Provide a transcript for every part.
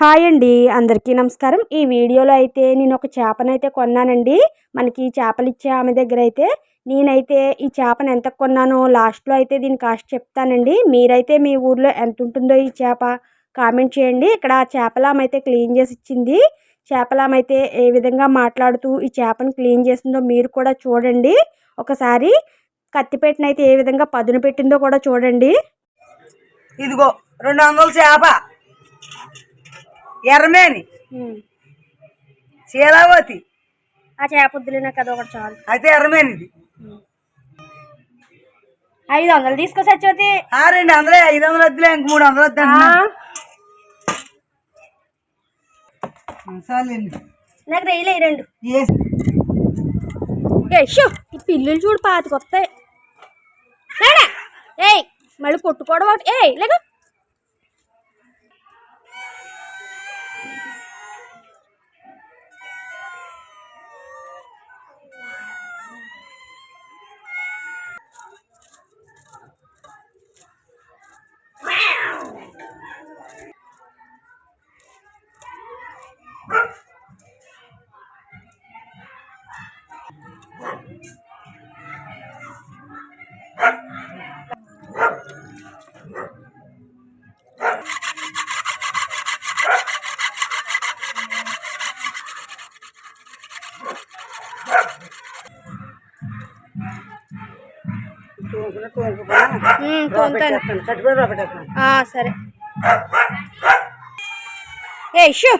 Hi అండి అందరికీ నమస్కారం. ఈ వీడియోలో అయితే నేను ఒక చేపనైతే కొన్నానండి. మనకి చేపలు ఇచ్చే ఆమె దగ్గర అయితే నేనైతే ఈ చేపను ఎంత కొన్నానో లాస్ట్లో అయితే దీని కాస్ట్ చెప్తానండి. మీరైతే మీ ఊర్లో ఎంత ఉంటుందో ఈ చేప కామెంట్ చేయండి. ఇక్కడ చేపలామ అయితే క్లీన్ చేసి ఇచ్చింది చేపలామ అయితే ఏ విధంగా మాట్లాడుతూ ఈ చేపను క్లీన్ చేసిందో మీరు కూడా చూడండి. ఒకసారి కత్తిపెట్టిన అయితే ఏ విధంగా పదును పెట్టిందో కూడా చూడండి. ఇదిగో రెండు వందల చేప. ఎర్రమేని. శీలావతి. ఆ చేప వద్దులే నాకు చాలు. అయితే ఎర్రమేని ఇది ఐదు వందలు తీసుకో సత్యవతి. ఆ రెండు వందలే ఐదు వందలు వద్దులే ఇంక మూడు వందలు వద్దు నాకు రైలే రెండు. ఈ పిల్లులు చూడు పాతికి వస్తాయి లేడా? ఏయ్ మళ్ళీ కొట్టుకోవడం ఒకటి ఏయ్ లేక. సరే. ఏ షో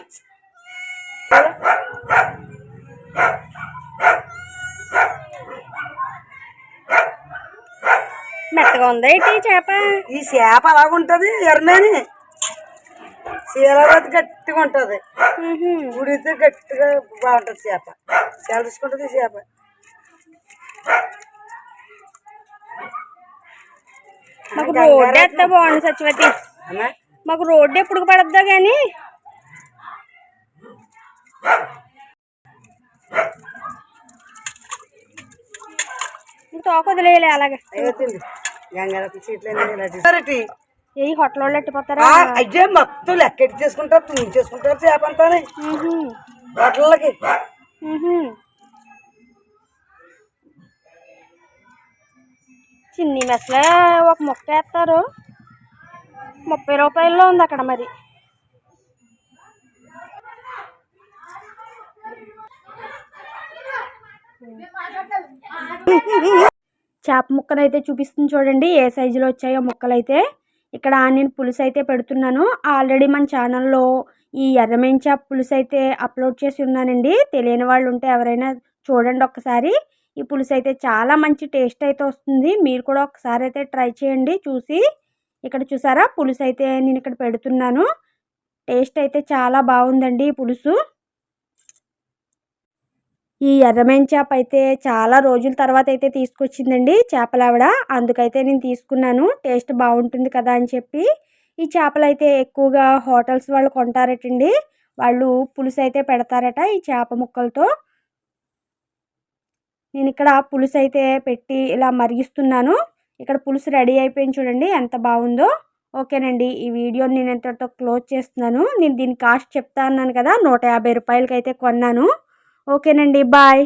మెత్తగా ఉందా ఏంటి చేప? ఈ చేప అలాగుంటది ఎర్రమేని శీలావతి గట్టిగా ఉంటది. ఉడితే గట్టిగా బాగుంటది చేప. చాలా తీసుకుంటది ఈ చేప. మాకు రోడ్డు వేస్తే బాగుంది సత్యవతి? అమ్మా. మాకు రోడ్డు ఎప్పుడు పడద్దా కానీ తోక వదిలేయలే అలాగే. ఏ హోటల్ వాళ్ళు ఎట్టిపోతారా? అయ్యే మొత్తం లెక్కెట్టి చేసుకుంటారు తూని చేసుకుంటారు చేప అంతా మ్హూ. హోటళ్ళకి చిన్ని మెసలే ఒక ముక్క వేస్తారు. ముప్పై రూపాయల్లో ఉంది అక్కడ మరి. చేప ముక్కనైతే చూపిస్తుంది చూడండి ఏ సైజులో వచ్చాయో ముక్కలు అయితే ఇక్కడ నేను పులుసు అయితే పెడుతున్నాను. ఆల్రెడీ మన ఛానల్లో ఈ ఎర్రమేన్ చేప పులుసు అయితే అప్లోడ్ చేసి ఉన్నానండి. తెలియని వాళ్ళు ఉంటే ఎవరైనా చూడండి ఒక్కసారి. ఈ పులుసు అయితే చాలా మంచి టేస్ట్ అయితే వస్తుంది. మీరు కూడా ఒకసారి అయితే ట్రై చేయండి. చూసి ఇక్కడ చూసారా? పులుసు అయితే నేను ఇక్కడ పెడుతున్నాను. టేస్ట్ అయితే చాలా బాగుందండి ఈ పులుసు. ఈ ఎర్రమైన చేప అయితే చాలా రోజుల తర్వాత అయితే తీసుకొచ్చిందండి చేపలావిడ. అందుకైతే నేను తీసుకున్నాను. టేస్ట్ బాగుంటుంది కదా అని చెప్పి. ఈ చేపలు అయితే ఎక్కువగా హోటల్స్ వాళ్ళు కొంటారటండి. వాళ్ళు పులుసు అయితే పెడతారట ఈ చేప ముక్కలతో. నేను ఇక్కడ పులుసు అయితే పెట్టి ఇలా మరిగిస్తున్నాను. ఇక్కడ పులుసు రెడీ అయిపోయింది చూడండి ఎంత బాగుందో. ఓకేనండి ఈ వీడియోని నేను ఎంతటితో క్లోజ్ చేస్తున్నాను. నేను దీని కాస్ట్ చెప్తా అన్నాను కదా నూట యాభై రూపాయలకి అయితే కొన్నాను. ఓకేనండి బాయ్.